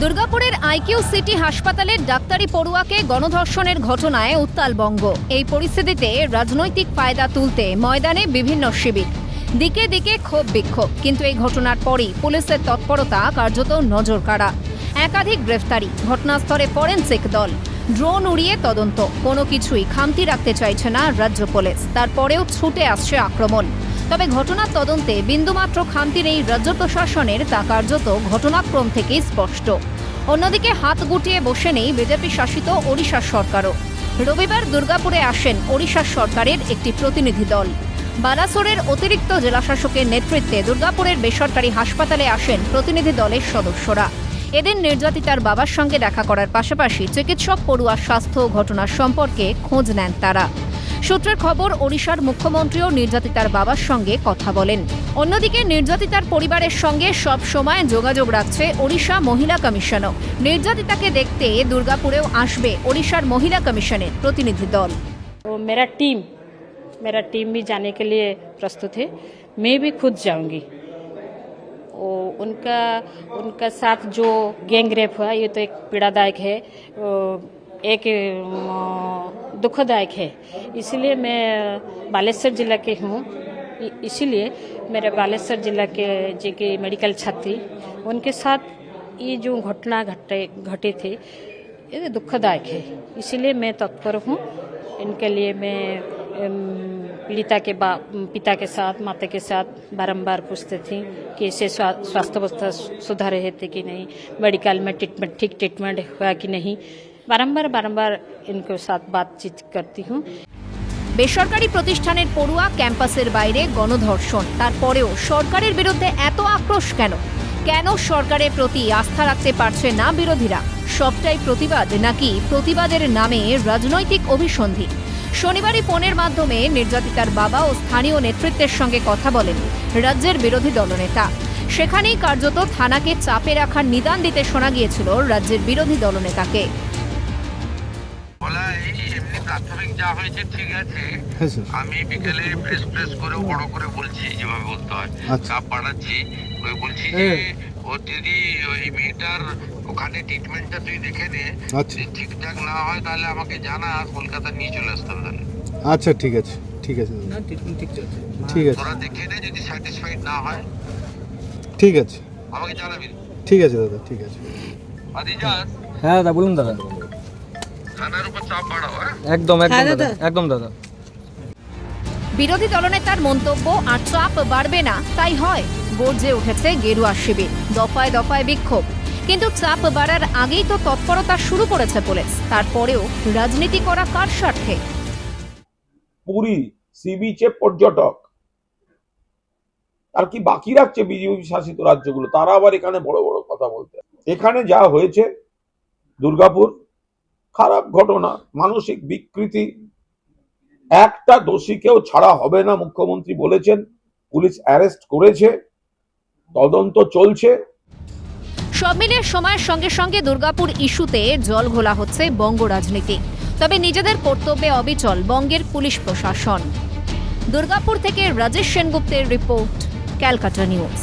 দুর্গাপুরের IQ city হাসপাতালের ডাক্তারি পড়ুয়াকে গণধর্ষণের ঘটনায় উত্তালবঙ্গ এই পরিস্থিতিতে রাজনৈতিক ফায়দা তুলতে ময়দানে বিভিন্ন শিবির। দিকে দিকে ক্ষোভ বিক্ষোভ। কিন্তু এই ঘটনার পরই পুলিশের তৎপরতা কার্যত নজর কাড়া একাধিক গ্রেফতারি, ঘটনাস্থলে ফরেন্সিক দল। ড্রোন উড়িয়ে তদন্ত। কোনো কিছুই খামতি রাখতে চাইছে না রাজ্য পুলিশ। তারপরেও ছুটে আসছে আক্রমণ। তবে ঘটনার তদন্তে বিন্দুমাত্র খামতি নেই রাজ্য প্রশাসনের তা কার্যত ঘটনাক্রম থেকেই স্পষ্ট। অন্যদিকে হাত গুটিয়ে বসে নেই বিজেপি শাসিত ওড়িশার সরকারও। রবিবার দুর্গাপুরে আসেন ওড়িশার সরকারের একটি প্রতিনিধি দল। বালাসোরের অতিরিক্ত জেলাশাসকের নেতৃত্বে দুর্গাপুরের বেসরকারি হাসপাতালে আসেন প্রতিনিধি দলের সদস্যরা। এদিন নির্যাতিতার বাবার সঙ্গে দেখা করার পাশাপাশি চিকিৎসক পড়ুয়ার স্বাস্থ্য ঘটনার সম্পর্কে খোঁজ নেন তারা। সূত্রের খবর ওড়িশার মুখ্যমন্ত্রীও নির্যাতিতার বাবার সঙ্গে কথা বলেন অন্যদিকে নির্যাতিতার পরিবারের সঙ্গে সব সময় যোগাযোগ রাখছে ওড়িশা মহিলা কমিশনও নির্যাতিতাকে দেখতে দুর্গাপুরেও আসবে ওড়িশার মহিলা কমিশনের প্রতিনিধি দল तो मेरा टीम मेरा टीम भी जाने के लिए प्रस्तुत है मैं भी खुद जाऊंगी वो उनका उनका साथ जो गैंग रेप हुआ ये तो एक पीड़ादायक है वो एक दुखदायक है। इसलिए मैं बालेश्वर जिला के हूँ। इसीलिए मेरे बालेश्वर जिला के जी के मेडिकल छात्री, उनके साथ ये जो घटना घटे, घटी थी, ये दुखदायक है। इसीलिए मैं तत्पर हूँ। इनके लिए मैं पीड़िता के बा, पिता के साथ, माता के साथ बारंबार पूछते थी कि इसे स्वास्थ्य अवस्था सुधार थे कि नहीं, मेडिकल में ट्रीटमेंट, ठीक ट्रीटमेंट हुआ कि नहीं। বারম্বার বারম্বার ইনকো সাথ বাতচিত করতে হুম। বেসরকারি প্রতিষ্ঠানের পড়ুয়া ক্যাম্পাসের বাইরে গণধর্ষণ। তারপরেও সরকারের বিরুদ্ধে এত আক্রোশ কেন? কেন সরকারের প্রতি আস্থা রাখতে পারছে না বিরোধীরা? সবটাই প্রতিবাদ নাকি প্রতিবাদের নামে রাজনৈতিক অভিসন্ধি? শনিবারই ফোনের মাধ্যমে নির্যাতিতার বাবা ও স্থানীয় নেতৃত্বের সঙ্গে কথা বলেন রাজ্যের বিরোধী দলনেতা। সেখানেই কার্যত থানাকে চাপে রাখার নিদান দিতে শোনা গিয়েছিল রাজ্যের বিরোধী দলনেতাকে। প্রাথমিক যা হয়েছে ঠিক আছে। আমি বিকেলে প্রেস প্রেস করে বড় করে বলছি যেভাবে বলতে হয়। আচ্ছা। চাপ বাড়াচ্ছি ওই বলছি যে হ্যাঁ। ও যদি ওই মেয়েটার ওখানে ট্রিটমেন্টটা তুই দেখে নে। আচ্ছা। যদি ঠিকঠাক না হয় তাহলে আমাকে জানা কলকাতা নিয়ে চলে আসতে হবে তাহলে। আচ্ছা ঠিক আছে। ঠিক আছে দাদা। ঠিক আছে। তোরা দেখে নে যদি স্যাটিসফাইড না হয়। ঠিক আছে। আমাকে জানাবি। ঠিক আছে দাদা ঠিক আছে। আদিজাত হ্যাঁ দাদা বলুন দাদা। থানার উপর চাপ বাড়াও হ্যাঁ? একদম একদম দাদা একদম দাদা। বিরোধী দলনেতার মন্তব্য আর চাপ বাড়বে না তাই হয় গর্জে উঠেছে গেরুয়া শিবির দফায় দফায় বিক্ষোভ। কিন্তু চাপ বাড়ার আগেই তো তৎপরতা শুরু করেছে পুলিশ তারপরেও রাজনীতি করা কার স্বার্থে? পুরী সি বিচে পর্যটক আর কি বাকি রাখছে বিজেপি শাসিত রাজ্যগুলো? তারা আবার এখানে বড় বড় কথা বলতে। এখানে যা হয়েছে দুর্গাপুর খারাপ ঘটনা, মানসিক বিকৃতি। একটা দোষীকেও ছাড়া হবে না, মুখ্যমন্ত্রী বলেছেন। পুলিশ অ্যারেস্ট করেছে, তদন্ত চলছে। সব মিলিয়ে সময়ের সঙ্গে সঙ্গে দুর্গাপুর ইস্যুতে জল ঘোলা হচ্ছে বঙ্গ রাজনীতি। তবে নিজেদের কর্তব্যে অবিচল বঙ্গের পুলিশ প্রশাসন। দুর্গাপুর থেকে রাজেশ সেনগুপ্তের রিপোর্ট, ক্যালকাটা নিউজ।